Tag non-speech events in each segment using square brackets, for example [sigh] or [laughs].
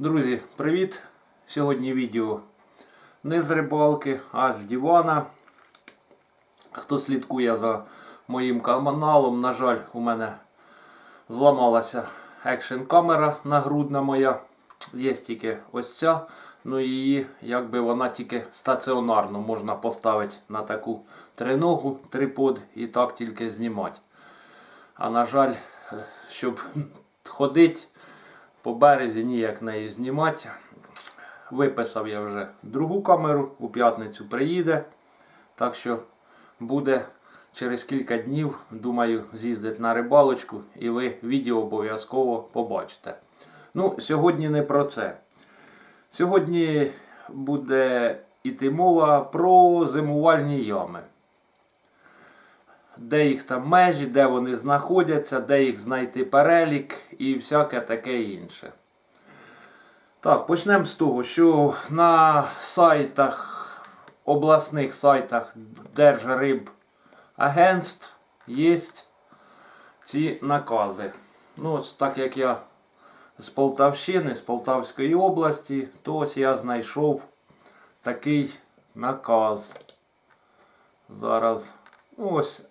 Друзі, привіт! Сьогодні відео не з рибалки, а з дивана. Хто слідкує за моїм каналом, на жаль, у мене зламалася екшн камера нагрудна моя. Є тільки ось ця. Ну її, якби вона тільки стаціонарно можна поставити на таку триногу, трипод і так тільки знімати. А на жаль, е, щоб ходити по березі, ніяк нею знімати. Виписав я вже другу камеру, у п'ятницю приїде. Так що буде через кілька днів, думаю, з'їздити на рибалочку і ви відео обов'язково побачите. Ну, сьогодні не про це. Сьогодні буде іти мова про зимувальні ями. Де їх там межі, де вони знаходяться, де їх знайти перелік і всяке таке інше. Так, почнемо з того, що на сайтах, обласних сайтах Держрибагентств є ці накази. Ну, ось так як я з Полтавщини, з Полтавської області, то ось я знайшов такий наказ. Зараз ось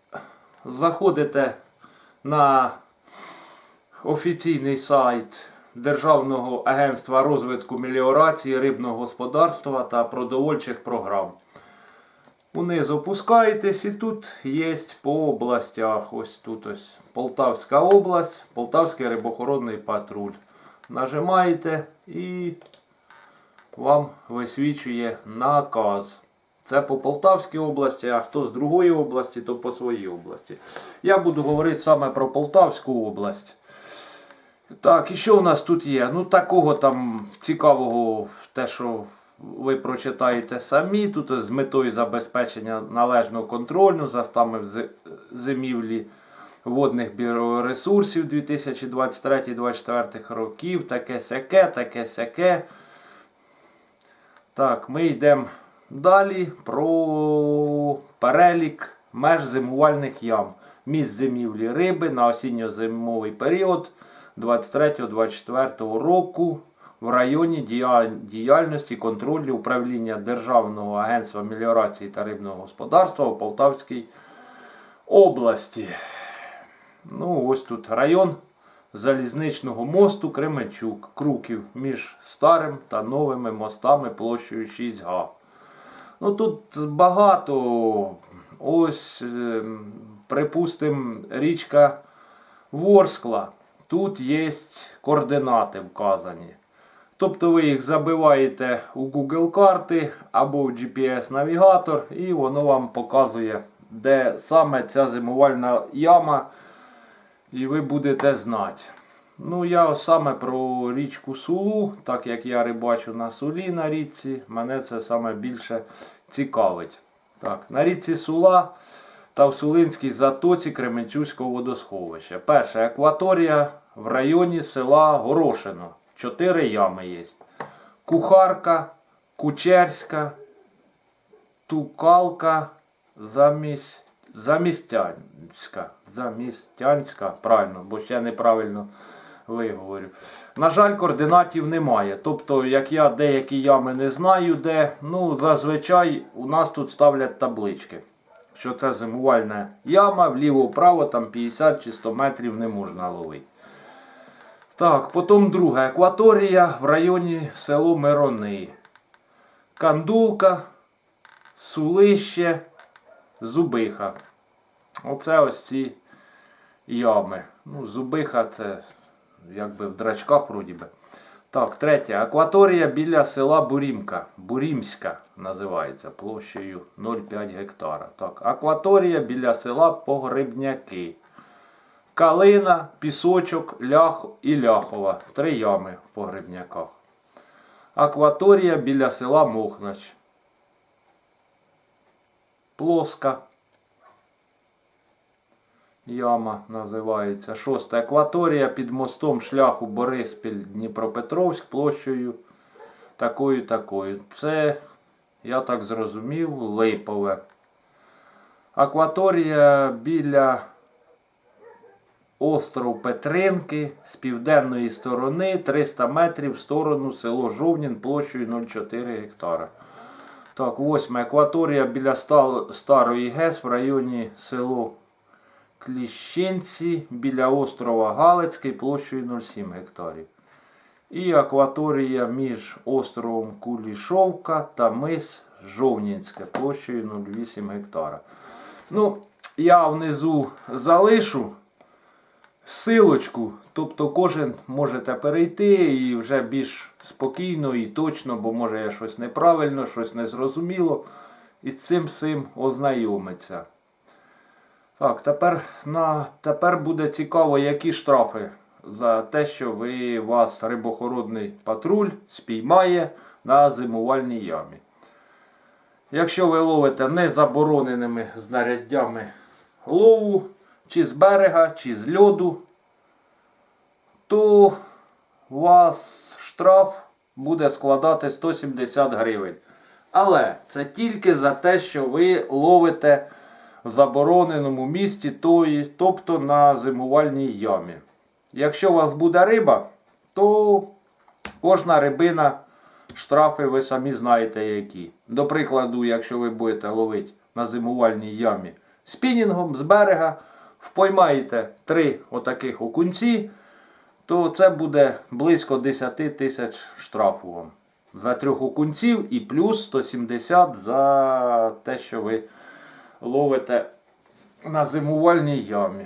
заходите на офіційний сайт Державного агентства розвитку меліорації рибного господарства та продовольчих програм. Униз опускаєтесь і тут є по областях. Ось тут ось Полтавська область, Полтавський рибохоронний патруль. Нажимаєте і вам висвічує наказ. Це по Полтавській області, а хто з другої області, то по своїй області. Я буду говорити саме про Полтавську область. Так, і що у нас тут є? Ну, такого там цікавого, те, що ви прочитаєте самі. Тут з метою забезпечення належного контролю за стами зимівлі водних біоресурсів 2023-2024 років. Таке сяке, таке сяке. Так, ми йдемо далі про перелік меж зимувальних ям. Місць зимівлі риби на осінньо-зимовий період 23-24 року в районі діяльності контролю управління Державного агентства меліорації та рибного господарства у Полтавській області. Ну, ось тут район залізничного мосту Кременчук, Круків між старим та новими мостами площею 6 га. Ну тут багато. Ось, ем, припустимо, річка Ворскла. Тут є координати вказані. Тобто ви їх забиваєте у Google карти або в GPS-навігатор, і воно вам показує, де саме ця зимувальна яма, і ви будете знати. Ну, я саме про річку Сулу, так як я рибачу на Сулі на річці, мене це саме більше цікавить. Так, на річці Сула та в Сулинській затоці Кременчуцького водосховища. Перша акваторія в районі села Горошино. Чотири ями є. Кухарка, Кучерська, Тукалка, замість, Замістянська. Замістянська, правильно, бо ще неправильно виговорю. На жаль, координатів немає. Тобто, як я деякі ями не знаю, де, ну, зазвичай у нас тут ставлять таблички. Що це зимувальна яма, вліво-вправо, там 50 чи 100 метрів не можна ловити. Так, потім друга екваторія в районі село Мирони. Кандулка, Сулище, Зубиха. Оце ось ці ями. Ну, Зубиха це якби в драчках вроді би. Так, третя. Акваторія біля села Бурімка. Бурімська називається площею 0,5 гектара. Так, акваторія біля села Погребняки. Калина, пісочок, лях і ляхова. Три ями в погребняках. Акваторія біля села Мохнач. Плоска. Яма називається. Шоста акваторія під мостом шляху Бориспіль Дніпропетровськ площею такою такою. Це, я так зрозумів, липове. Акваторія біля остров Петринки з південної сторони 300 метрів в сторону село Жовнін площею 0,4 гектара. Так, восьме. Екваторія біля Старої ГЕС в районі село Кліщенці біля острова Галицький площею 0,7 гектарів. І акваторія між островом Кулішовка та мис Жовнінське площею 0,8 гектара. Ну, я внизу залишу силочку, тобто кожен можете перейти і вже більш спокійно і точно, бо може я щось неправильно, щось незрозуміло, і з цим всім ознайомиться. Так, тепер, на, тепер буде цікаво, які штрафи за те, що ви вас рибохородний патруль спіймає на зимувальній ямі. Якщо ви ловите незабороненими знаряддями лову, чи з берега, чи з льоду, то у вас штраф буде складати 170 гривень. Але це тільки за те, що ви ловите забороненому місці, тобто на зимувальній ямі. Якщо у вас буде риба, то кожна рибина, штрафи ви самі знаєте які. До прикладу, якщо ви будете ловити на зимувальній ямі спінінгом з берега, впоймаєте три отаких окунці, то це буде близько 10 тисяч штрафу вам. За трьох окунців і плюс 170 за те, що ви ловите на зимувальній ямі.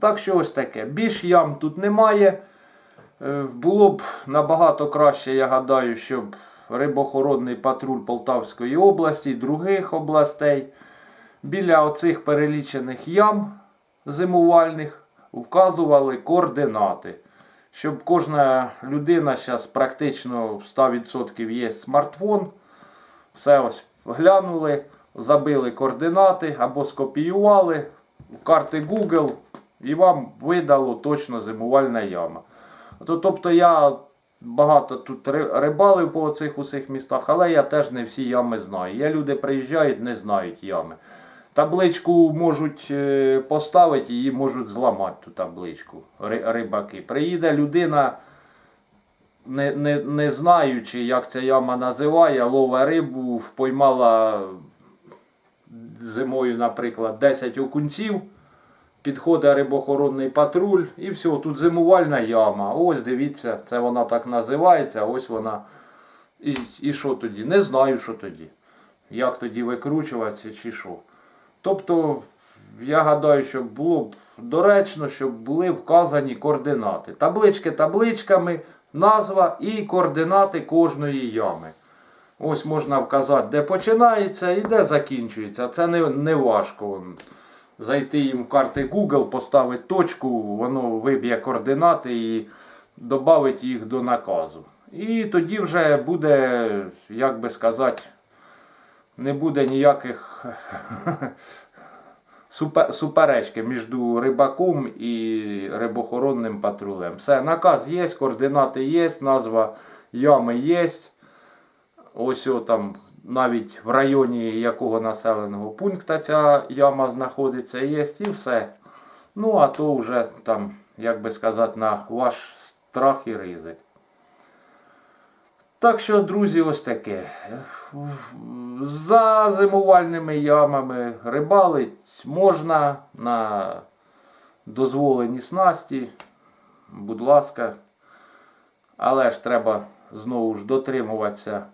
Так що ось таке. Більш ям тут немає. Е, Було б набагато краще, я гадаю, щоб рибохоронний патруль Полтавської області других областей біля оцих перелічених ям зимувальних вказували координати. Щоб кожна людина зараз практично в 100% є смартфон. Все ось глянули, забили координати або скопіювали карти Google і вам видало точно зимувальна яма. Тобто я багато тут ри- рибалив по цих усіх містах, але я теж не всі ями знаю. Є люди приїжджають, не знають ями. Табличку можуть е, поставити, її можуть зламати ту табличку рибаки. Приїде людина, не, не, не знаючи, як ця яма називає, лове рибу, впоймала зимою, наприклад, 10 окунців. Підходить рибохоронний патруль і все, тут зимувальна яма. Ось дивіться, це вона так називається, ось вона. І, і що тоді? Не знаю, що тоді. Як тоді викручуватися чи що. Тобто, я гадаю, що було б доречно, щоб були вказані координати. Таблички табличками, назва і координати кожної ями. Ось можна вказати, де починається і де закінчується. Це не, не важко. Зайти їм в карти Google, поставити точку, воно виб'є координати і додавить їх до наказу. І тоді вже буде, як би сказати, не буде ніяких [laughs] суперечки між рибаком і рибохоронним патрулем. Все, наказ є, координати є, назва ями є. Ось там навіть в районі якого населеного пункту ця яма знаходиться, є і все. Ну, а то вже там, як би сказати, на ваш страх і ризик. Так що, друзі, ось таке. За зимувальними ямами рибалить можна на дозволені снасті. Будь ласка. Але ж треба знову ж дотримуватися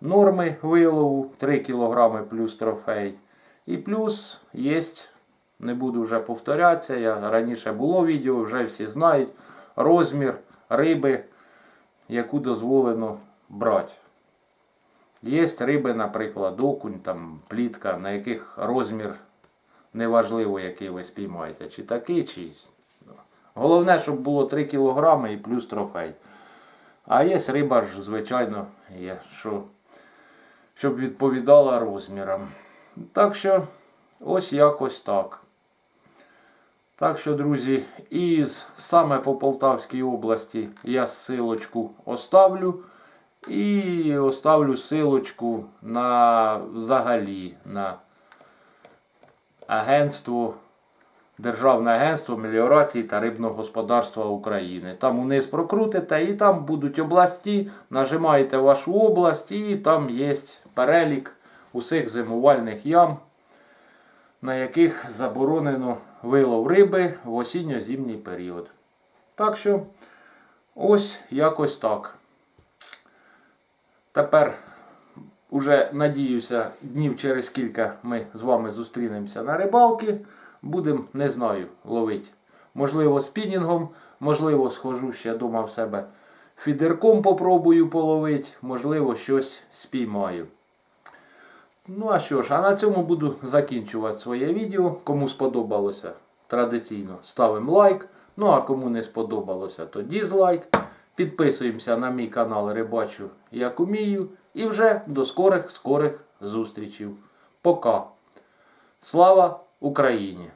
норми вилову 3 кг плюс трофей. І плюс є, не буду вже повторятися, я раніше було відео, вже всі знають розмір риби, яку дозволено брати. Є риби, наприклад, окунь, там, плітка, на яких розмір неважливо, який ви спіймаєте. Чи такий, чи. Головне, щоб було 3 кг і плюс трофей. А є риба ж, звичайно, є, що, щоб відповідала розмірам. Так що, ось якось так. Так що, друзі, із саме по Полтавській області я силочку оставлю. І оставлю силочку на взагалі на агентство Державне агентство меліорації та рибного господарства України. Там униз прокрутите і там будуть області, нажимаєте вашу область і там є перелік усіх зимувальних ям, на яких заборонено вилов риби в осінньо-зимній період. Так що ось якось так. Тепер уже надіюся, днів через кілька ми з вами зустрінемося на рибалки. Будемо, не знаю, ловити. Можливо, спінінгом, можливо, схожу ще дома в себе фідерком попробую половити, можливо, щось спіймаю. Ну а що ж, а на цьому буду закінчувати своє відео. Кому сподобалося, традиційно ставимо лайк. Ну а кому не сподобалося, то дізлайк. Підписуємося на мій канал Рибачу як умію. І вже до скорих скорих зустрічей. Пока. Слава Україні!